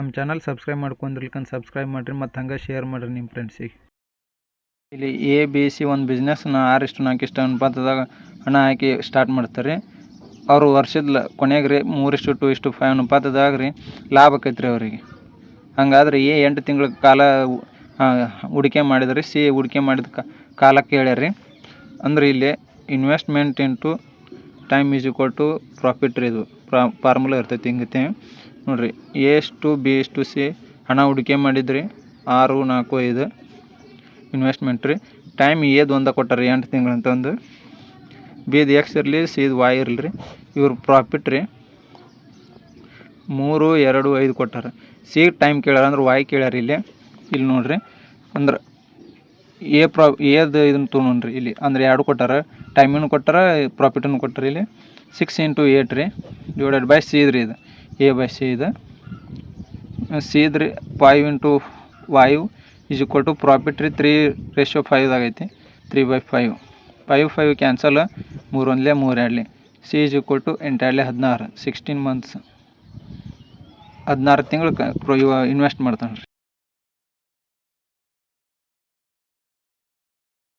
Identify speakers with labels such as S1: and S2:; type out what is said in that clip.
S1: ನಮ್ಮ channel subscribe ಮಾಡ್ಕೊಂಡಿರ್ಲಿಕ್ಕಂತ subscribe ಮಾಡಿರಿ ಮತ್ತು ಹಂಗೆ ಶೇರ್ ಮಾಡಿರಿ ನಿಮ್ಮ ಫ್ರೆಂಡ್ಸಿಗೆ ಇಲ್ಲಿ ಎ ಬಿ ಸಿ ಒಂದು ಬಿಸ್ನೆಸ್ನ ಆರಿಷ್ಟು ನಾಲ್ಕಿಷ್ಟು ಅನುಪಾತದಾಗ ಹಣ ಹಾಕಿ ಸ್ಟಾರ್ಟ್ ಮಾಡ್ತಾರೆ. ಅವರು ವರ್ಷದ ಕೊನೆಗೆ ರೀ ಮೂರಿಷ್ಟು ಟು ಇಷ್ಟು ಫೈವ್ ಅನುಪಾತದಾಗ ರೀ ಲಾಭ ಆಕೈತೆ ರೀ ಅವರಿಗೆ. ಹಂಗಾದ್ರೆ ಎ ಎಂಟು ತಿಂಗಳ ಕಾಲ ಹೂಡಿಕೆ ಮಾಡಿದ್ರಿ ಸಿ ಹೂಡಿಕೆ ಮಾಡಿದ ಕಾ, ಕಾಲಕ್ಕೆ ಹೇಳ್ಯಾರ ಅಂದ್ರೆ ಇಲ್ಲಿ investment into time is equal to profit ರೀ ಇದು. ಫಾರ್ಮುಲಾ ಇರ್ತೈತಿ ಹಿಂಗೈತೆ. ನೋಡಿರಿ S to B to C ಹಣ ಹೂಡಿಕೆ ಮಾಡಿದ್ರಿ. ಆರು, ನಾಲ್ಕು, ಐದು. ಇನ್ವೆಸ್ಟ್ಮೆಂಟ್ ರೀ. ಟೈಮ್ ಏದು ಒಂದ ಕೊಟ್ಟಾರ ಎಂಟು ತಿಂಗಳು ಅಂತಂದು ಬಿದು ಎಕ್ಸ್ ಇರಲಿ ಸೀದು ವಾಯ್ ಇರಲಿ ರೀ ಇವ್ರ ಪ್ರಾಫಿಟ್ ರೀ. ಮೂರು, ಎರಡು, ಐದು ಕೊಟ್ಟಾರ. ಸಿ ಟೈಮ್ ಕೇಳ್ಯಾರ ಅಂದ್ರೆ ವಾಯ್ ಕೇಳ್ಯಾರ ಇಲ್ಲಿ. ಇಲ್ಲಿ ನೋಡ್ರಿ. ಅಂದ್ರೆ ಎ ಪ್ರಾ ಏದು ಇದನ್ನು ತೊಗೊಂಡ್ರಿ ಇಲ್ಲಿ. ಅಂದ್ರೆ ಎರಡು ಕೊಟ್ಟಾರ. ಟೈಮನ್ನು ಕೊಟ್ಟಾರ ಪ್ರಾಫಿಟನ್ನು ಕೊಟ್ಟಾರ ಇಲ್ಲಿ. ಸಿಕ್ಸ್ ಇಂಟು ಏಟ್ ರೀ. ಡಿವೈಡೆಡ್ ಬೈ ಸಿ ರೀ ಇದು. ಎ ಬೈ ಸಿ ಇದೆ. ಸಿ ಇದ್ರಿ five into five is equal to profit ರೀ three ratio ಫೈವ್ದಾಗೈತಿ three by five five five cancel ಮೂರು ಒಂದ್ಲೇ ಮೂರು ಎರಡ್ಲಿ ಸಿ ಈಸ್ ಈಕ್ವಲ್ ಟು ಎಂಟೆರಡಲೆ ಹದಿನಾರು ಸಿಕ್ಸ್ಟೀನ್ ಮಂತ್ಸ್ ಹದಿನಾರು ತಿಂಗಳು ಇನ್ವೆಸ್ಟ್ ಮಾಡ್ತಾನೆ. ರೀ